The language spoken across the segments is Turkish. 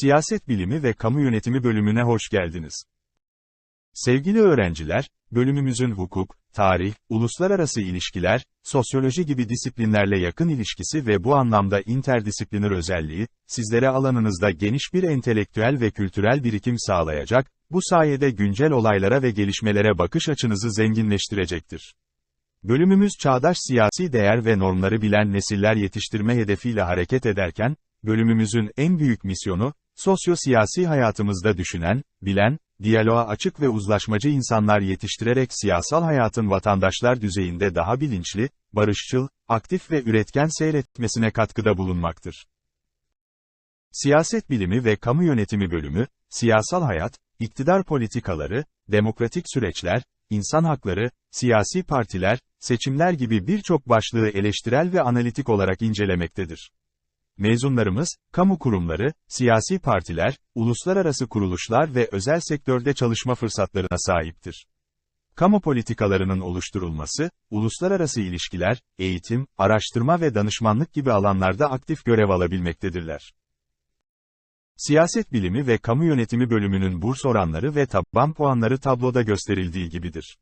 Siyaset Bilimi ve Kamu Yönetimi bölümüne hoş geldiniz. Sevgili öğrenciler, bölümümüzün hukuk, tarih, uluslararası ilişkiler, sosyoloji gibi disiplinlerle yakın ilişkisi ve bu anlamda interdisipliner özelliği, sizlere alanınızda geniş bir entelektüel ve kültürel birikim sağlayacak, bu sayede güncel olaylara ve gelişmelere bakış açınızı zenginleştirecektir. Bölümümüz çağdaş siyasi değer ve normları bilen nesiller yetiştirme hedefiyle hareket ederken, bölümümüzün en büyük misyonu, sosyo-siyasi hayatımızda düşünen, bilen, diyaloğa açık ve uzlaşmacı insanlar yetiştirerek siyasal hayatın vatandaşlar düzeyinde daha bilinçli, barışçıl, aktif ve üretken seyretmesine katkıda bulunmaktır. Siyaset Bilimi ve Kamu Yönetimi bölümü, siyasal hayat, iktidar politikaları, demokratik süreçler, insan hakları, siyasi partiler, seçimler gibi birçok başlığı eleştirel ve analitik olarak incelemektedir. Mezunlarımız, kamu kurumları, siyasi partiler, uluslararası kuruluşlar ve özel sektörde çalışma fırsatlarına sahiptir. Kamu politikalarının oluşturulması, uluslararası ilişkiler, eğitim, araştırma ve danışmanlık gibi alanlarda aktif görev alabilmektedirler. Siyaset Bilimi ve Kamu Yönetimi bölümünün burs oranları ve taban puanları tabloda gösterildiği gibidir.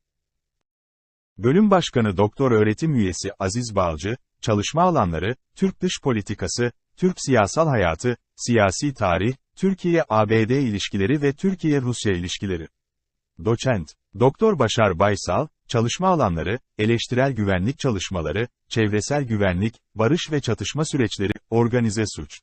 Bölüm Başkanı Doktor Öğretim Üyesi Aziz Balcı, çalışma alanları, Türk dış politikası, Türk siyasal hayatı, siyasi tarih, Türkiye-ABD ilişkileri ve Türkiye-Rusya ilişkileri. Doçent, Doktor Başar Baysal, çalışma alanları, eleştirel güvenlik çalışmaları, çevresel güvenlik, barış ve çatışma süreçleri, organize suç.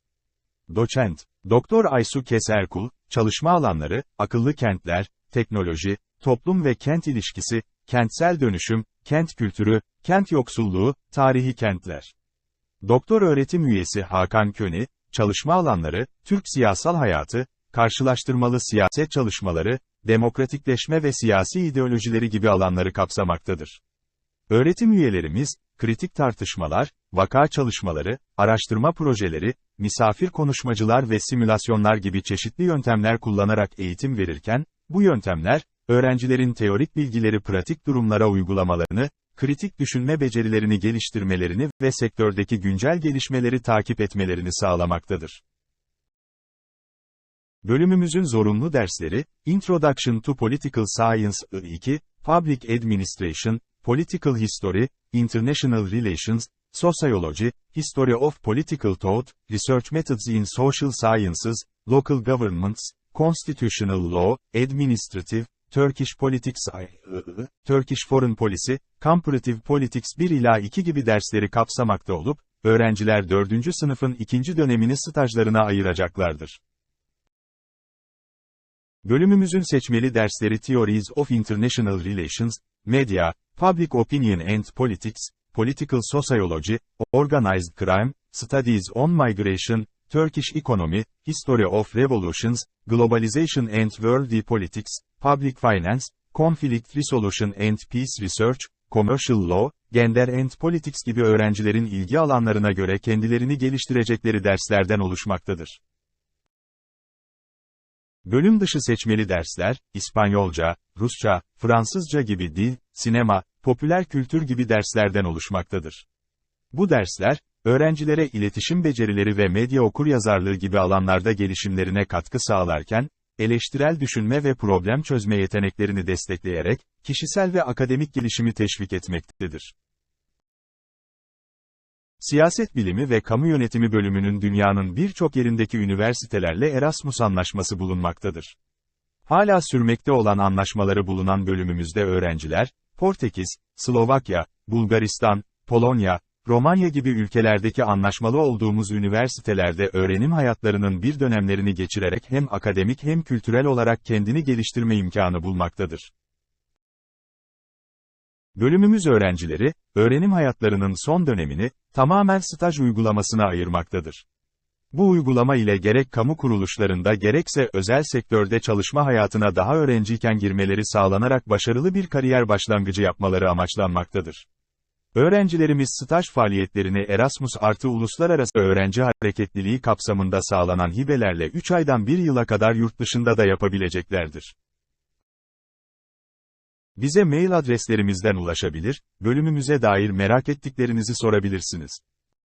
Doçent, Doktor Aysu Keserkul, çalışma alanları, akıllı kentler, teknoloji, toplum ve kent ilişkisi, kentsel dönüşüm, kent kültürü, kent yoksulluğu, tarihi kentler. Doktor öğretim üyesi Hakan Köni, çalışma alanları, Türk siyasal hayatı, karşılaştırmalı siyaset çalışmaları, demokratikleşme ve siyasi ideolojileri gibi alanları kapsamaktadır. Öğretim üyelerimiz, kritik tartışmalar, vaka çalışmaları, araştırma projeleri, misafir konuşmacılar ve simülasyonlar gibi çeşitli yöntemler kullanarak eğitim verirken, bu yöntemler, öğrencilerin teorik bilgileri pratik durumlara uygulamalarını, kritik düşünme becerilerini geliştirmelerini ve sektördeki güncel gelişmeleri takip etmelerini sağlamaktadır. Bölümümüzün zorunlu dersleri, Introduction to Political Science I2, Public Administration, Political History, International Relations, Sociology, History of Political Thought, Research Methods in Social Sciences, Local Governments, Constitutional Law, Administrative, Turkish Politics II, Turkish Foreign Policy, Comparative Politics 1 ila 2 gibi dersleri kapsamakta olup, öğrenciler 4. sınıfın ikinci dönemini stajlarına ayıracaklardır. Bölümümüzün seçmeli dersleri Theories of International Relations, Media, Public Opinion and Politics, Political Sociology, Organized Crime, Studies on Migration, Turkish Economy, History of Revolutions, Globalization and World Politics, Public Finance, Conflict Resolution and Peace Research, Commercial Law, Gender and Politics gibi öğrencilerin ilgi alanlarına göre kendilerini geliştirecekleri derslerden oluşmaktadır. Bölüm dışı seçmeli dersler, İspanyolca, Rusça, Fransızca gibi dil, sinema, popüler kültür gibi derslerden oluşmaktadır. Bu dersler, öğrencilere iletişim becerileri ve medya okuryazarlığı gibi alanlarda gelişimlerine katkı sağlarken, eleştirel düşünme ve problem çözme yeteneklerini destekleyerek, kişisel ve akademik gelişimi teşvik etmektedir. Siyaset Bilimi ve Kamu Yönetimi bölümünün dünyanın birçok yerindeki üniversitelerle Erasmus anlaşması bulunmaktadır. Hala sürmekte olan anlaşmaları bulunan bölümümüzde öğrenciler, Portekiz, Slovakya, Bulgaristan, Polonya, Romanya gibi ülkelerdeki anlaşmalı olduğumuz üniversitelerde öğrenim hayatlarının bir dönemlerini geçirerek hem akademik hem kültürel olarak kendini geliştirme imkanı bulmaktadır. Bölümümüz öğrencileri, öğrenim hayatlarının son dönemini, tamamen staj uygulamasına ayırmaktadır. Bu uygulama ile gerek kamu kuruluşlarında gerekse özel sektörde çalışma hayatına daha öğrenciyken girmeleri sağlanarak başarılı bir kariyer başlangıcı yapmaları amaçlanmaktadır. Öğrencilerimiz staj faaliyetlerini Erasmus artı uluslararası öğrenci hareketliliği kapsamında sağlanan hibelerle 3 aydan 1 yıla kadar yurt dışında da yapabileceklerdir. Bize mail adreslerimizden ulaşabilir, bölümümüze dair merak ettiklerinizi sorabilirsiniz.